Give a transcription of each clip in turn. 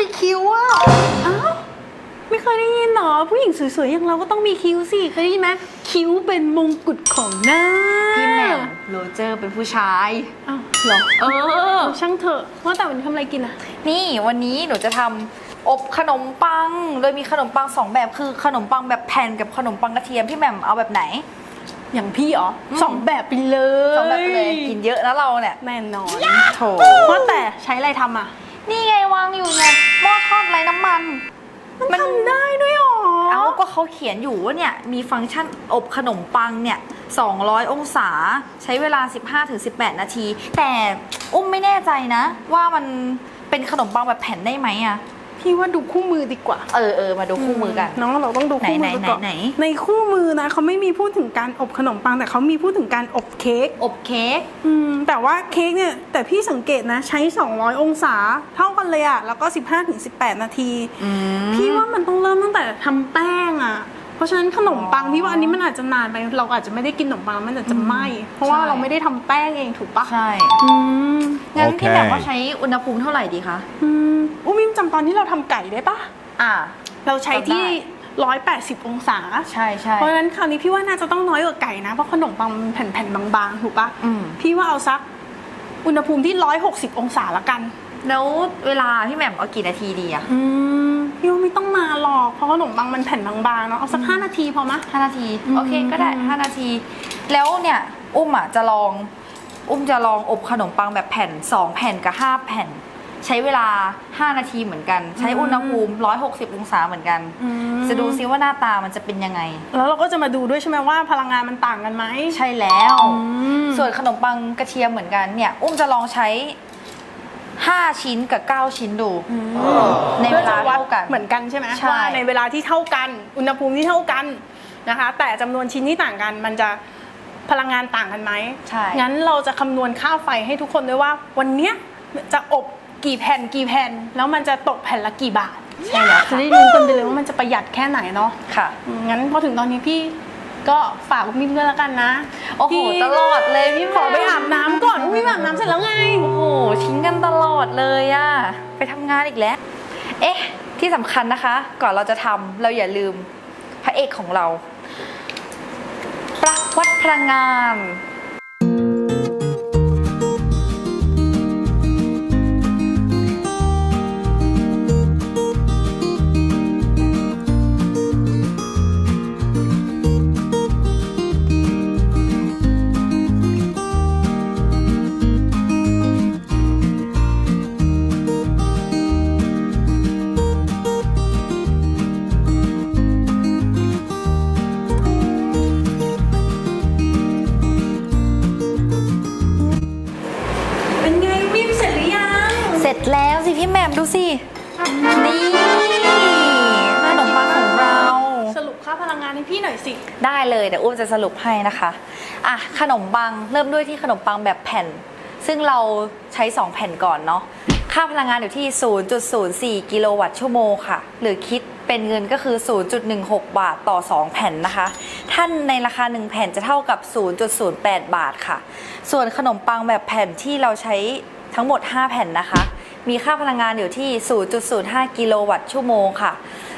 มีคิ้วอะอ้าวไม่เคยได้ยินหรอ ผู้หญิงสวยๆ อย่างเราก็ต้องมีคิ้วสิ เคยได้ยินไหมคิ้วเป็นมงกุฎของหน้าพี่แหม่มโรเจอร์เป็นผู้ชายอ้าวเหรอ เออ ช่างเถอะว่าแต่วันนี้ทำอะไรกินอะนี่วันนี้หนูจะทำอบขนมปัง โดยมีขนมปังสองแบบคือขนมปังแบบแผ่นกับขนมปังกระเทียมพี่แหม่มเอาแบบไหน อย่างพี่เหรออืมสองแบบไปเลยสองแบบไปเลยกินเยอะนะเราเนี่ยแน่นอนโถว่าแต่ใช้อะไรทำอะนี่ไงวางอยู่ไงหม้อทอดไร้น้ำมัน มันทำได้ด้วยเหรอเอ้าก็เขาเขียนอยู่ว่าเนี่ย มีฟังก์ชันอบขนมปังเนี่ย 200 องศาใช้เวลา 15-18 นาที แต่อุ้มไม่แน่ใจนะ ว่ามันเป็นขนมปังแบบแผ่นได้ไหมอะ พี่ว่าดูคู่มือดีกว่า เออเออมาดูคู่มือกัน น้องเราต้องดูคู่มือไหนก่อนไหนไหนในคู่มือนะเขาไม่มีพูดถึงการอบขนมปังแต่เขามีพูดถึงการอบเค้กอบเค้กอืมแต่ว่าเค้กเนี่ยแต่พี่สังเกตนะใช้ 200 องศาเท่ากันเลยอะแล้วก็ 15-18 นาทีพี่ว่ามันต้องเริ่มตั้งแต่ทำแป้งอะเพราะฉะนั้นขนมปังอ๋อพี่ว่าอันนี้มันอาจจะนานไปเราอาจจะไม่ได้กินขนมปังมันอาจจะไหม้เพราะว่าใช่เราไม่ได้ทำแป้งเองถูกปะใช่อืมงั้นโอเคพี่แบบว่าใช้อุณหภูมิเท่าไหร่ดีคะอืมอุ้มมิม จำตอนที่เราทำไก่ได้ปะอ่า เราใช้ที่จำได้180องศา ใช่ใช่เพราะฉะนั้นคราวนี้พี่ว่าน่าจะต้องน้อยกว่าไก่นะ เพราะขนมปังมันแผ่นๆบางๆ ถูกปะอืมพี่ว่าเอาสัก อุณหภูมิที่160องศาละกัน แล้วเวลาพี่แหม่มเอากี่นาทีดีอะอืมพี่ว่าไม่ต้องมาหรอก เพราะขนมปังมันแผ่นบางๆเนาะ เอาสัก5นาทีพอมะห้านาทีอืมโอเคก็ได้อืมห้านาที แล้วเนี่ย อุ้มอะจะลอง อุ้มจะลองอบขนมปังแบบแผ่น2แผ่นกับ5แผ่น ใช้เวลา 5 นาทีเหมือนกัน ใช้อุณหภูมิ 160 องศาเหมือนกัน อืมจะดูซิว่าหน้าตามันจะเป็นยังไง แล้วเราก็จะมาดูด้วยใช่ไหมว่าพลังงานมันต่างกันไหม ใช่แล้วอืมส่วนขนมปังกระเทียมเหมือนกันเนี่ย อุ้มจะลองใช้ 5 ชิ้นกับ 9 ชิ้นดู ในเวลาพื่อจะวัดเท่ากัน เหมือนกันใช่ไหมใช่ ว่าในเวลาที่เท่ากัน อุณหภูมิที่เท่ากันนะคะ แต่จำนวนชิ้นที่ต่างกัน มันจะพลังงานต่างกันไหมใช่ งั้นเราจะคำนวณค่าไฟให้ทุกคนด้วยว่า วันเนี้ยจะอบ กี่แผ่นกี่แผ่น แล้วมันจะตกแผ่นละกี่บาทใช่แล้วจะค่ะได้รู้กันไปเลยว่ามันจะประหยัดแค่ไหนเนาะค่ะอืมงั้นพอถึงตอนนี้พี่ก็ฝากมิมด้วยแล้วกันนะโอ้โหพี่ตลอดเลยพี่ขอไปอาบน้ำก่อนมิมอาบน้ำเสร็จแล้วไงโอ้โหทิ้งกันตลอดเลยอะไปทำงานอีกแล้ว เอ๊ะ ที่สำคัญนะคะ ก่อนเราจะทำเราอย่าลืมพระเอกของเราปลั๊กวัดพลังงานเป็น พี่แหม่มดูสิ นี่ขนมปังของเรา สรุปค่าพลังงานให้พี่หน่อยสิ ได้เลยเดี๋ยวอุ้มจะสรุปให้นะคะอะขนมปังเริ่มด้วยที่ขนมปังแบบแผ่น ซึ่งเราใช้ 2 แผ่นก่อนเนาะค่าพลังงานอยู่ที่ 0.04 กิโลวัตต์ชั่วโมงค่ะ หรือคิดเป็นเงินก็คือ 0.16 บาทต่อ 2 แผ่นนะคะ ท่านในราคา 1 แผ่นจะเท่ากับ 0.08 บาทค่ะ ส่วนขนมปังแบบแผ่นที่เราใช้ทั้งหมด 5 แผ่นนะคะ มีค่าพลังงานอยู่ที่ 0.05 กิโลวัตต์ชั่วโมงค่ะ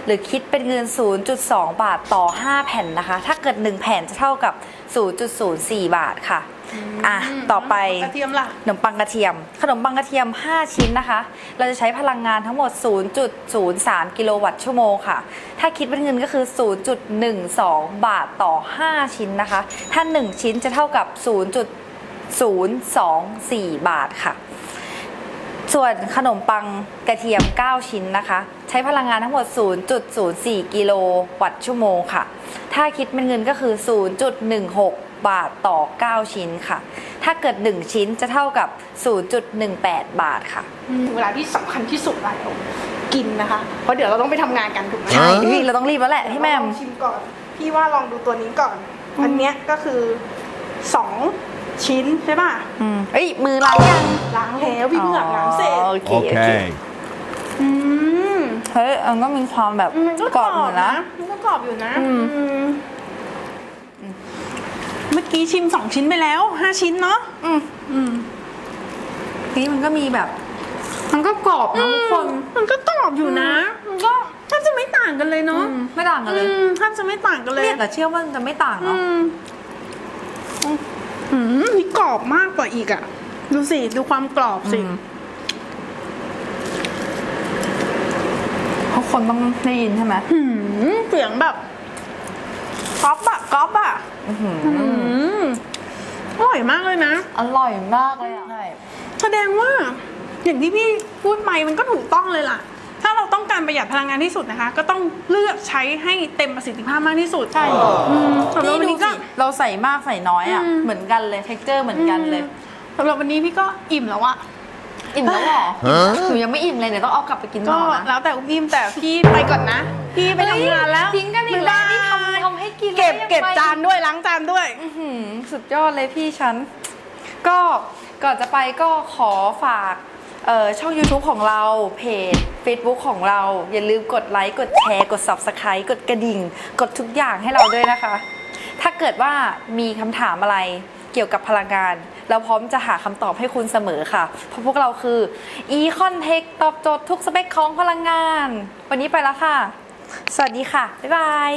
หรือคิดเป็นเงิน 0.2 บาทต่อ 5 แผ่นนะคะ ถ้าเกิด 1 แผ่นจะเท่ากับ 0.04 บาทค่ะ อะ ต่อไปกระเทียมล่ะขนมปังกระเทียม ขนมปังกระเทียม 5 ชิ้นนะคะ เราจะใช้พลังงานทั้งหมด 0.03 กิโลวัตต์ชั่วโมงค่ะ ถ้าคิดเป็นเงินก็คือ 0.12 บาทต่อ 5 ชิ้นนะคะ ถ้า 1 ชิ้นจะเท่ากับ 0.024 บาทค่ะ ส่วนขนมปังกระเทียม 9 ชิ้นนะคะ ใช้พลังงานทั้งหมด 0.04 กิโลวัตต์ชั่วโมงค่ะ ถ้าคิดเป็นเงินก็คือ 0.16 บาทต่อ 9 ชิ้นค่ะ ถ้าเกิด 1 ชิ้นจะเท่ากับ 0.18 บาทค่ะถึงเวลาที่สำคัญที่สุดแล้วกินนะคะ เพราะเดี๋ยวเราต้องไปทำงานกันถูกไหมใช่พี่เราต้องรีบแล้วแหละพี่แมมลองชิมก่อน พี่ว่าลองดูตัวนี้ก่อน อันเนี้ยก็คือ สองชิ้นใช่ป่ะอืมเอ้ยมือล้างยังล้างแล้วพี่เพิ่งอาบน้ำเสร็จอ๋อโอเคโอเค Okay. อืมเฮ้ยมันก็มีความแบบมันก็กกรรออบบอยู่นะ มันก็กรอบอยู่นะอืม อืมเมื่อกี้ชิมสองชิ้นไปแล้วห้าชิ้นเนาะอืมอืมนี่มันก็มีแบบ มันก็กรอบนะทุกคน มันก็กรอบอยู่นะ มันก็แทบจะไม่ต่างกันเลยเนาะอืมไม่ต่างกันเลย อืมแทบจะไม่ต่างกันเลยเรียกแต่เชื่อว่ามันจะไม่ต่างอืเนาะม อืมนี่กรอบมากกว่าอีกอะดูสิ ดูความกรอบสิ อืมทุกคนต้องได้ยินใช่ไหมหืมเสียงแบบก๊อปอะก๊อปอะอื้อหืออืมอร่อยมากเลยนะ อร่อยมากเลยอะ ใช่ แสดงว่า อย่างที่พี่พูดไปมันก็ถูกต้องเลยล่ะถ้าเรา ต้องการประหยัดพลังงานที่สุดนะคะ ก็ต้องเลือกใช้ให้เต็มประสิทธิภาพมากที่สุดใช่อืมสำหรับนี่วันดูนี้ก็สิเราใส่มากใส่น้อยอะอืมเหมือนกันเลยเท็กเจอร์เหมือนกันเลยสำหรับวันนี้พี่ก็อิ่มแล้วอะอิ่มแล้วเหรอหนูยังไม่อิ่มเลยเดี๋ยวต้องเอากลับไปกินก็ต่อนะแล้วแต่อุ้มอิ่มแต่พี่ไปก่อนนะ พี่ไปทำงานแล้วทิ้งกันอีกแล้วนี่บ๊ายบายทำทำให้กินเก็บแล้วยังเก็บไปจานด้วยล้างจานด้วยอื้อหือสุดยอดเลยพี่ฉัน ก็ก่อนจะไปก็ขอฝากเอ่อ ช่อง YouTube ของเราเพจ Facebook ของเรา อย่าลืมกดไลค์กดแชร์กด Subscribe กดกระดิ่ง กดทุกอย่างให้เราด้วยนะคะ ถ้าเกิดว่ามีคำถามอะไรเกี่ยวกับพลังงาน เราพร้อมจะหาคำตอบให้คุณเสมอค่ะ เพราะพวกเราคือ Econ Tech ตอบโจทย์ทุกสเปคของพลังงาน วันนี้ไปแล้วค่ะ สวัสดีค่ะ บ๊ายบาย